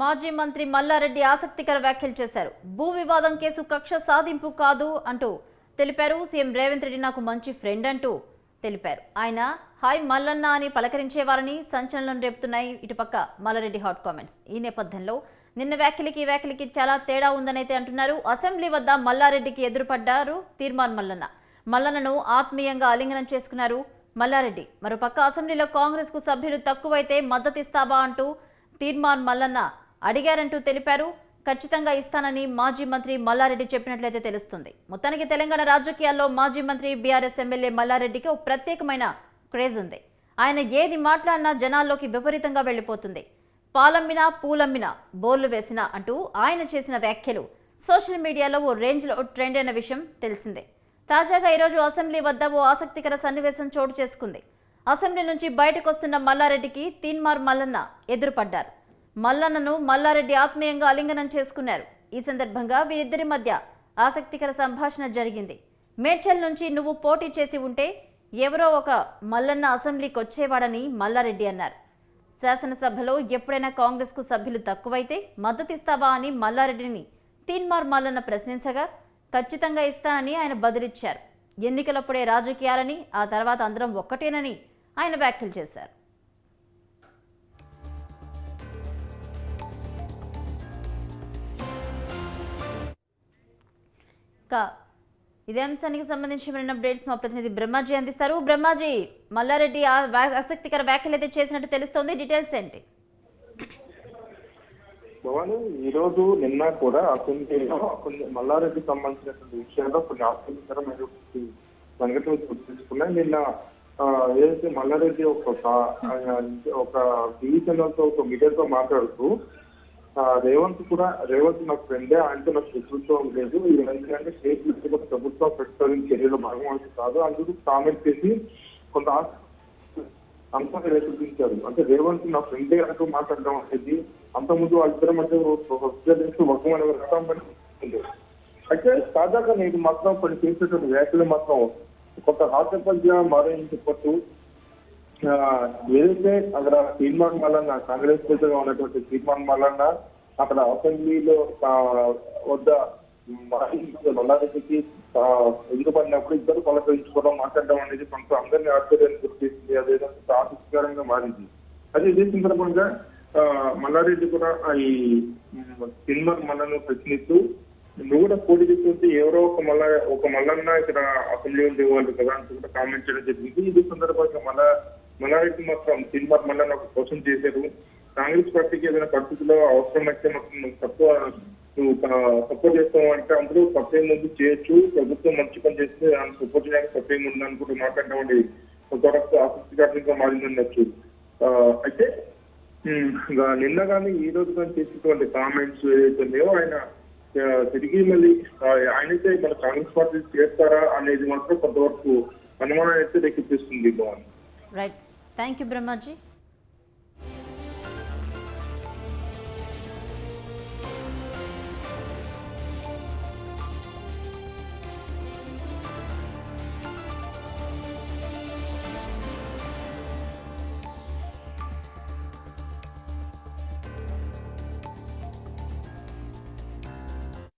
మాజీ మంత్రి మల్లారెడ్డి ఆసక్తికర వ్యాఖ్యలు చేశారు. భూ వివాదం కేసు కక్ష సాధింపు కాదు అంటూ తెలిపారు. సీఎం రేవంత్ రెడ్డి నాకు మంచి ఫ్రెండ్ అంటూ తెలిపారు. ఆయన హాయ్ మల్లన్న అని పలకరించేవారని సంచలనం రేపుతున్నాయి. ఇటుపక్క మల్లారెడ్డి హాట్ కామెంట్స్. ఈ నేపథ్యంలో నిన్న వ్యాఖ్యలకి ఈ వ్యాఖ్యలకి చాలా తేడా ఉందనైతే అంటున్నారు. అసెంబ్లీ వద్ద మల్లారెడ్డికి ఎదురుపడ్డారు తీర్మాన్ మల్లన్న. మల్లన్నను ఆత్మీయంగా ఆలింగనం చేసుకున్నారు మల్లారెడ్డి. మరోపక్క అసెంబ్లీలో కాంగ్రెస్కు సభ్యులు తక్కువైతే మద్దతిస్తావా అంటూ తీర్మాన్ మల్లన్న అడిగారంటూ తెలిపారు. ఖచ్చితంగా ఇస్తానని మాజీ మంత్రి మల్లారెడ్డి చెప్పినట్లయితే తెలుస్తుంది. మొత్తానికి తెలంగాణ రాజకీయాల్లో మాజీ మంత్రి బీఆర్ఎస్ ఎమ్మెల్యే మల్లారెడ్డికి ఒక ప్రత్యేకమైన క్రేజ్ ఉంది. ఆయన ఏది మాట్లాడినా జనాల్లోకి విపరీతంగా వెళ్ళిపోతుంది. పాలమ్మినా పూలమ్మినా బోర్లు వేసినా అంటూ ఆయన చేసిన వ్యాఖ్యలు సోషల్ మీడియాలో ఓ రేంజ్లో ట్రెండ్ అయిన విషయం తెలిసిందే. తాజాగా ఈరోజు అసెంబ్లీ వద్ద ఓ ఆసక్తికర సన్నివేశం చోటు చేసుకుంది. అసెంబ్లీ నుంచి బయటకు వస్తున్న మల్లారెడ్డికి తీన్మార్ మల్లన్న ఎదురుపడ్డారు. మల్లన్నను మల్లారెడ్డి ఆత్మీయంగా ఆలింగనం చేసుకున్నారు. ఈ సందర్భంగా వీరిద్దరి మధ్య ఆసక్తికర సంభాషణ జరిగింది. మేడ్చల్ నుంచి నువ్వు పోటీ చేసి ఉంటే ఎవరో ఒక మల్లన్న అసెంబ్లీకి వచ్చేవాడని మల్లారెడ్డి అన్నారు. శాసనసభలో ఎప్పుడైనా కాంగ్రెస్కు సభ్యులు తక్కువైతే మద్దతిస్తావా అని మల్లారెడ్డిని తీన్మార్ మల్లన్న ప్రశ్నించగా ఖచ్చితంగా ఇస్తానని ఆయన బదులిచ్చారు. ఎన్నికలప్పుడే రాజకీయాలని ఆ తర్వాత అందరం ఒక్కటేనని ఆయన వ్యాఖ్యలు చేశారు. ఇదే అంశానికి సంబంధించిన అప్డేట్స్ మా ప్రతినిధి బ్రహ్మాజీ అందిస్తారు. బ్రహ్మాజీ మల్లారెడ్డి ఆసక్తికర వ్యాఖ్యలు అయితే చేసినట్టు తెలుస్తోంది. డీటెయిల్స్ ఏంటి? భవాని ఈ రోజు నిన్న కూడా అసెంబ్లీలో కొన్ని మల్లారెడ్డి సంబంధించినటువంటి విషయాల్లో కొన్ని ఆసక్తికరమైనటువంటి సంఘటనలు గుర్తించుకున్నాయి. నిన్న ఏదైతే మల్లారెడ్డి ఒక ఒక టీవీ ఛానల్తో ఒక మీడియాతో మాట్లాడుతూ రేవంత్ కూడా రేవంత్ నాకు ఫ్రెండే ఆయనతో నాకు శత్రుత్వం లేదు. ఎందుకంటే స్టేట్ వ్యక్తిగత ప్రభుత్వం ప్రస్తుతం చర్యలో భాగం కాదు. అందుకు కామెంట్ చేసి కొంత ఆసక్తి అంతా రేపించారు అంటే రేవంత్ నా ఫ్రెండే అంటూ మాట్లాడడం అనేది అంత ముందు వాళ్ళిద్దరి మధ్య వర్గం అనే రకం పని అయితే తాజాగా నేను మాత్రం కొన్ని చేసేటువంటి వ్యాఖ్యలు మాత్రం కొంత హాస్యపల్గా మారని చెప్పొచ్చు. ఏదైతే అక్కడ తీర్మాన్ మల్లన్న కాంగ్రెస్ నేతగా ఉన్నటువంటి తీర్మాన్ మల్లన్న అక్కడ అసెంబ్లీలో వద్ద మల్లారెడ్డికి ఎదురుపడినప్పుడు ఇద్దరు పలకరించుకోవడం మాట్లాడడం అనేది కొంత అందరినీ ఆశ్చర్యాన్ని గుర్తిస్తుంది అదేదో ఆసక్తికరంగా మారింది. అది ఇదే సందర్భంగా మల్లారెడ్డి కూడా ఈ సినిమా మల్లను ప్రశ్నిస్తూ నువ్వు కూడా పోటీ చేస్తుంటే ఎవరో ఒక మల్ల ఒక మల్లన్న ఇక్కడ అసెంబ్లీ ఉండేవాళ్ళు కదా అని కూడా కామెంట్ చేయడం జరిగింది. ఇది సందర్భంగా మల్ల మొత్తం మాత్రం సినిమా మల్లన్న ఒక కోసం చేశారు. కాంగ్రెస్ పార్టీకి ఏదైనా పరిస్థితిలో అవసరం మాత్రం నువ్వు తక్కువ నువ్వు సపోర్ట్ చేస్తావు అంటే అందులో తప్పేం ముందు చేయొచ్చు. ప్రభుత్వం మంచి పని చేస్తే ఆయన సపోర్ట్ చేయడానికి తప్పేం ఉంది కూడా మాట్లాడడం కొంతవరకు ఆసక్తికరంగా మారిందనొచ్చు. ఆ, అయితే నిన్న కానీ ఈ రోజు కానీ చేసినటువంటి కామెంట్స్ ఏదైతే ఉన్నాయో ఆయన తిరిగి మళ్ళీ ఆయనైతే మన కాంగ్రెస్ పార్టీ చేస్తారా అనేది మాత్రం కొంతవరకు అనుమానం అయితే రేకెత్తిస్తుంది Bhavan right Thank you, Brahmaji.